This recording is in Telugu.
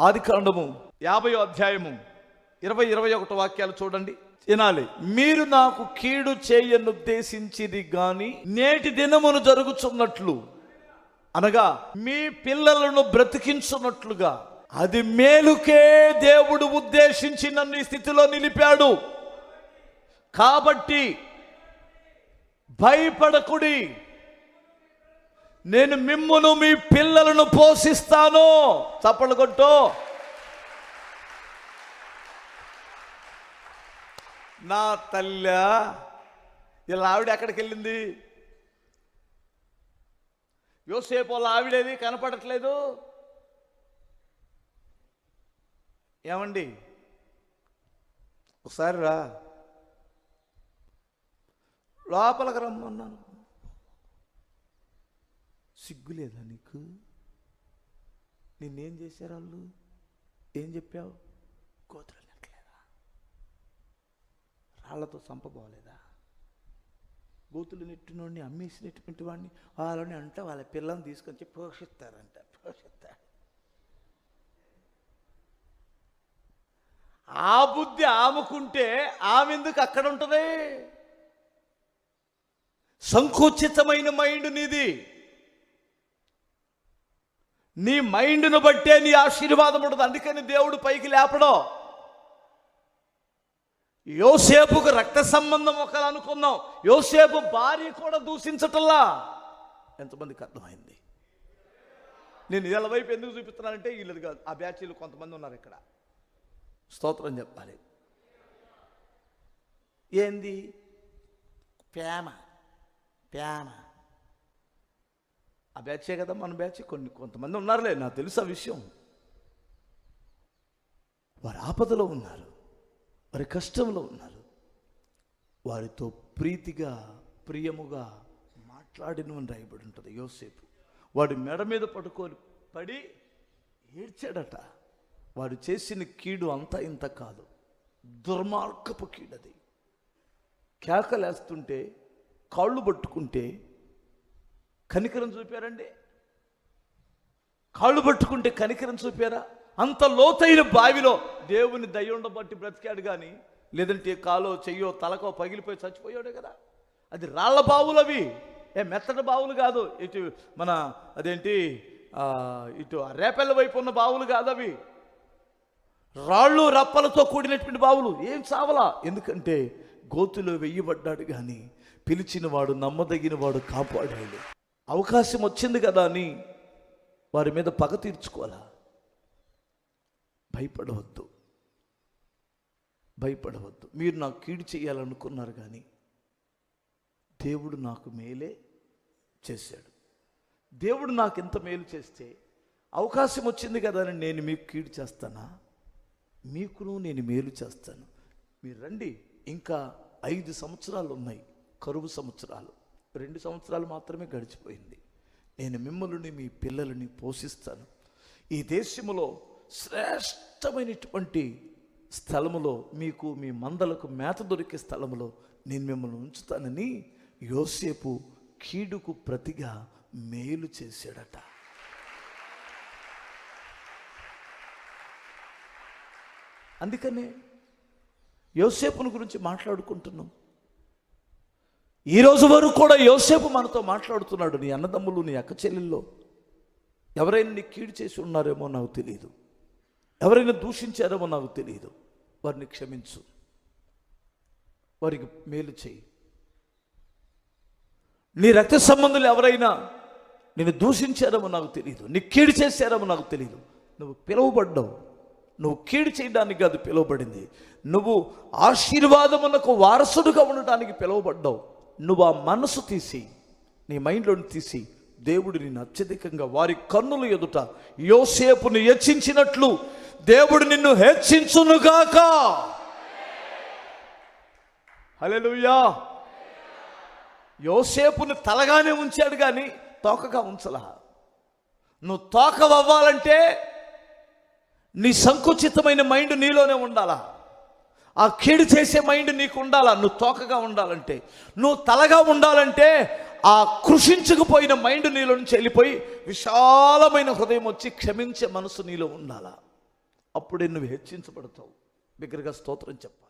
ఆది కాండము యాభై అధ్యాయము ఇరవై ఇరవై ఒకటి వాక్యాలు చూడండి. వినాలి. మీరు నాకు కీడు చేయనుద్దేశించిది గాని నేటి దినమును జరుగుచున్నట్లు. అనగా మీ పిల్లలను బ్రతికించున్నట్లుగా. అది మేలుకే దేవుడు ఉద్దేశించి నన్ను ఈ స్థితిలో నిలిపాడు. కాబట్టి భయపడకుడి. నేను మిమ్మును మీ పిల్లలను పోషిస్తాను. చప్పట్లు కొట్టు. నా తల్లి ఇలా ఆవిడ ఎక్కడికి వెళ్ళింది? యోసేపు వాళ్ళ ఆవిడేది కనపడట్లేదు. ఏమండి? ఒకసారి రా. లోపలికి రమ్మన్నాను. సిగ్గులేదా నీకు? నిన్నేం చేశారు వాళ్ళు? ఏం చెప్పావు? గోతులు నెట్టలేదా? రాళ్ళతో చంపబోలేదా గోతులు నెట్టినోడిని అమ్మేసినటువంటి వాడిని వాళ్ళని అంట వాళ్ళ పిల్లల్ని తీసుకొచ్చి పోషిస్తారంట పోషిస్తారు. ఆ బుద్ధి ఆమెకుంటే ఆమె ఎందుకు అక్కడ ఉంటుంది? సంకుచితమైన మైండ్ నీది. నీ మైండ్ను బట్టే నీ ఆశీర్వాదం ఉండదు. అందుకని దేవుడు పైకి లేపడం. యోసేపుకు రక్త సంబంధం ఒకరు అనుకున్నాం యోసేపు భార్య కూడా దూషించటల్లా ఎంతమందికి అర్థమైంది? నేను వీళ్ళ వైపు ఎందుకు చూపిస్తున్నానంటే వీళ్ళది కాదు. ఆ బ్యాచీలు కొంతమంది ఉన్నారు ఇక్కడ. స్తోత్రం చెప్పాలి. ఏంది? ప్రేమ. ప్రేమ. ఆ బ్యాచే కదా మన బ్యాచ్. కొన్ని కొంతమంది ఉన్నారులే నాకు తెలుసు ఆ విషయం. వారు ఆపదలో ఉన్నారు వారి కష్టంలో ఉన్నారు. వారితో ప్రీతిగా ప్రియముగా మాట్లాడినవని రాయబడి ఉంటుంది యోసేపు. వాడి మెడ మీద పడుకొని పడి ఏడ్చాడట. వాడు చేసిన కీడు అంతా ఇంత కాదు. దుర్మార్గపు కీడది. కేకలేస్తుంటే కాళ్ళు పట్టుకుంటే కనికరం చూపారండి? కాళ్ళు పట్టుకుంటే కనికరం చూపారా? అంత లోతైన బావిలో దేవుని దయ్యుండబట్టి బ్రతికాడు కానీ లేదంటే కాలో చెయ్యో తలకో పగిలిపోయి చచ్చిపోయాడు కదా? అది రాళ్ళ బావులు అవి. ఏ మెత్తటి బావులు కాదు ఇటు మన అదేంటి ఇటు ఆ వైపు ఉన్న బావులు కాదు అవి. రాళ్ళు రప్పలతో కూడినటువంటి బావులు. ఏం చావలా? ఎందుకంటే గోతులో వెయ్యబడ్డాడు కానీ పిలిచిన వాడు నమ్మదగిన వాడు కాపాడాడు. అవకాశం వచ్చింది కదా అని వారి మీద పగ తీర్చుకోవాలా? భయపడవద్దు. భయపడవద్దు. మీరు నాకు కీడు చేయాలనుకున్నారు కానీ దేవుడు నాకు మేలే చేశాడు. దేవుడు నాకు ఎంత మేలు చేస్తే అవకాశం వచ్చింది కదా అని నేను మీకు కీడు చేస్తానా? మీకును నేను మేలు చేస్తాను. మీరు రండి. ఇంకా ఐదు సంవత్సరాలు ఉన్నాయి. కరువు సంవత్సరాలు. రెండు సంవత్సరాలు మాత్రమే గడిచిపోయింది. నేను మిమ్మల్ని మీ పిల్లలని పోషిస్తాను. ఈ దేశంలో శ్రేష్టమైనటువంటి స్థలములో మీకు మీ మందలకు మేత దొరికే స్థలములో నేను మిమ్మల్ని ఉంచుతానని యోసేపు కీడుకు ప్రతిగా మేలు చేశాడట. అందుకనే యోసేపుని గురించి మాట్లాడుకుంటున్నాం. ఈ రోజు వరకు కూడా యోసేపు మనతో మాట్లాడుతున్నాడు నీ అన్నదమ్ములు నీ అక్క చెల్లెల్లో ఎవరైనా నీ కీడు చేసి ఉన్నారేమో నాకు తెలియదు ఎవరైనా దూషించారేమో నాకు తెలియదు వారిని క్షమించు. వారికి మేలు చేయి. నీ రక్త సంబంధులు ఎవరైనా నేను దూషించారేమో నాకు తెలియదు నీ కీడు చేశారేమో నాకు తెలియదు నువ్వు పిలువబడ్డావు. నువ్వు కీడు చేయడానికి అది పిలువబడింది. నువ్వు ఆశీర్వాదమునకు వారసుడుగా ఉండటానికి పిలువబడ్డావు. నువ్వు ఆ మనసు తీసి నీ మైండ్లోని తీసి దేవుడిని అత్యధికంగా వారి కన్నుల ఎదుట యోసేపుని హెచ్చించినట్లు దేవుడు నిన్ను హెచ్చించునుగాక. హల్లెలూయా. యోసేపుని తలగానే ఉంచాడు కానీ తోకగా ఉంచలా. నువ్వు తోకవ్వాలంటే నీ సంకుచితమైన మైండ్ నీలోనే ఉండాలా? ఆ కీడు చేసే మైండ్ నీకు ఉండాలా? నువ్వు తోకగా ఉండాలంటే. నువ్వు తలగా ఉండాలంటే ఆ కృషించకపోయిన మైండ్ నీలో నుంచి వెళ్ళిపోయి విశాలమైన హృదయం వచ్చి క్షమించే మనసు నీలో ఉండాలా? అప్పుడే నువ్వు హెచ్చించబడతావు. బిగ్గరగా స్తోత్రం చెప్పాలి.